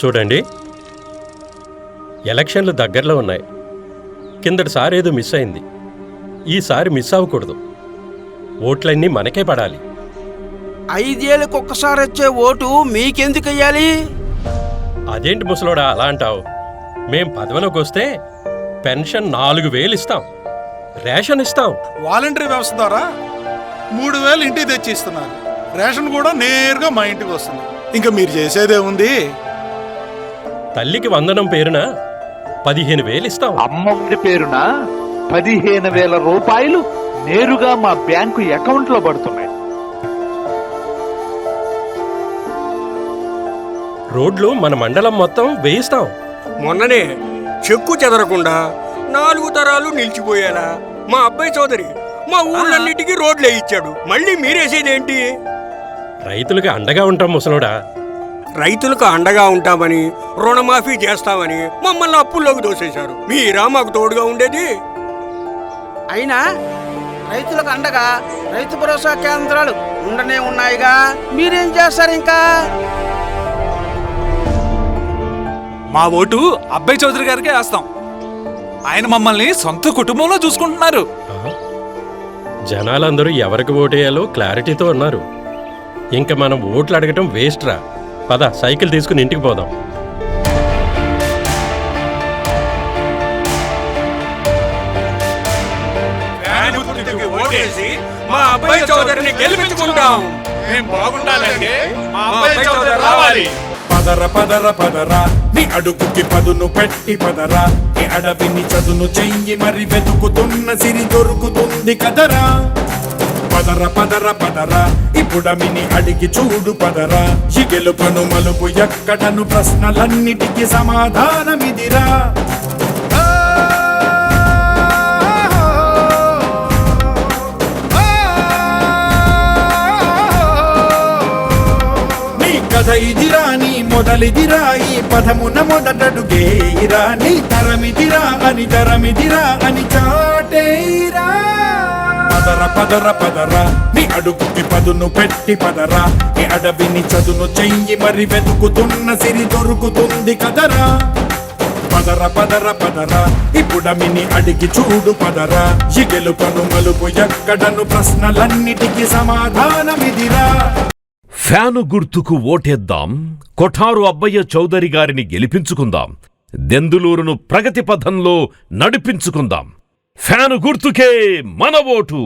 చూడండి. ఎలక్షన్లు దగ్గరలో ఉన్నాయి. కిందటిసారి ఏదో మిస్ అయింది. ఈసారి మిస్ అవ్వకూడదు. ఓట్లన్నీ మనకే పడాలి. ఐదేళ్ళకి ఒక్కసారి వచ్చే ఓటు మీకెందుకు వెయ్యాలి అదేంటి ముసలోడా అలా అంటావు? మేం పదవిలోకి వస్తే పెన్షన్ నాలుగు వేలు ఇస్తాం. రేషన్ ఇస్తాం. వాలంటరీ వ్యవస్థ ద్వారా మూడు వేలు ఇంటికి తెచ్చి ఇస్తున్నారు రేషన్ కూడా నేరుగా మా ఇంటికి వస్తుంది. ఇంకా మీరు చేసేదే ఉంది తల్లికి వందనం పేరున పదిహేను వేలు ఇస్తాం అమ్మఒడి పేరున పదిహేను వేల రూపాయలు నేరుగా మా బ్యాంకు అకౌంట్లో పడుతున్నాయి. రోడ్లు మన మండలం మొత్తం వేయిస్తాం. మొన్ననే చెక్కు చెదరకుండా నాలుగు తరాలు నిలిచిపోయేలా మా అబ్బాయి చౌదరి మా ఊళ్ళన్నిటికీ రోడ్లు వేయించాడు మళ్ళీ మీరేసేదేంటి? రైతులకి అండగా ఉంటాం ముసలోడా. రైతులకు అండగా ఉంటామని రుణమాఫీ చేస్తామని మమ్మల్ని అప్పుల్లోకి దోసేశారు మీరా మాకు తోడుగా ఉండేది? అయినా రైతులకు అండగా రైతు భరోసా కేంద్రాలు ఉండనే ఉన్నాయిగా. మీరేం చేస్తారు ఇంకా? మా ఓటు అబ్బాయి చౌదరి గారికే వేస్తాం. ఆయన మమ్మల్ని సొంత కుటుంబంలో చూసుకుంటున్నారు? జనాలందరూ ఎవరికి ఓటేయాలో క్లారిటీతో ఉన్నారు. ఇంకా మనం ఓట్లు అడగటం వేస్ట్ రా పద సైకిల్ తీసుకుని ఇంటికి పోదాం. మా అబ్బాయి చౌదరిని గెలిపించుకుంటాం. మేము బాగుండాలంటే మా అబ్బాయి చౌదరి రావాలి. పదర పదర పదర. నీ అడుగుకి పదును పెట్టి పదరా. నీ అడవిని చదును చెయ్యి మరి వెతుకుతున్న సిరి దొరుకుతుంది కదరా. పదర పదర పదర ఇప్పుడమిని అడిగి చూడు పదరా ఈ గెలుపను మలుపు ఎక్కడను ప్రశ్నలన్నిటికీ సమాధానమిదిరా నీ కథ ఇదిరా నీ మొదలిదిరా ఈ పదమున మొదటడుగేయిరా నీ తరమిదిరా అని తరమిదిరా అని చాటేరా పదర పదర పదరా. నీ అడుగుకి పదును పెట్టి పదరా. నీ అడవిని చదును చెయ్యి మరి వెతుకుతున్న సిరి దొరుకుతుంది కదరా. పదర పదర పదరా. ఇప్పుడమిని అడిగి చూడు పదరా. ఈ గెలుపను మలుపు ఎక్కడను ప్రశ్నలన్నిటికీ సమాధానమిదిరా. ఫ్యాను గుర్తుకు ఓటేద్దాం. కొఠారు అబ్బయ్య చౌదరి గారిని గెలిపించుకుందాం. దెందులూరును ప్రగతి పథంలో నడిపించుకుందాం. ఫ్యాను గుర్తుకే మన ఓటు.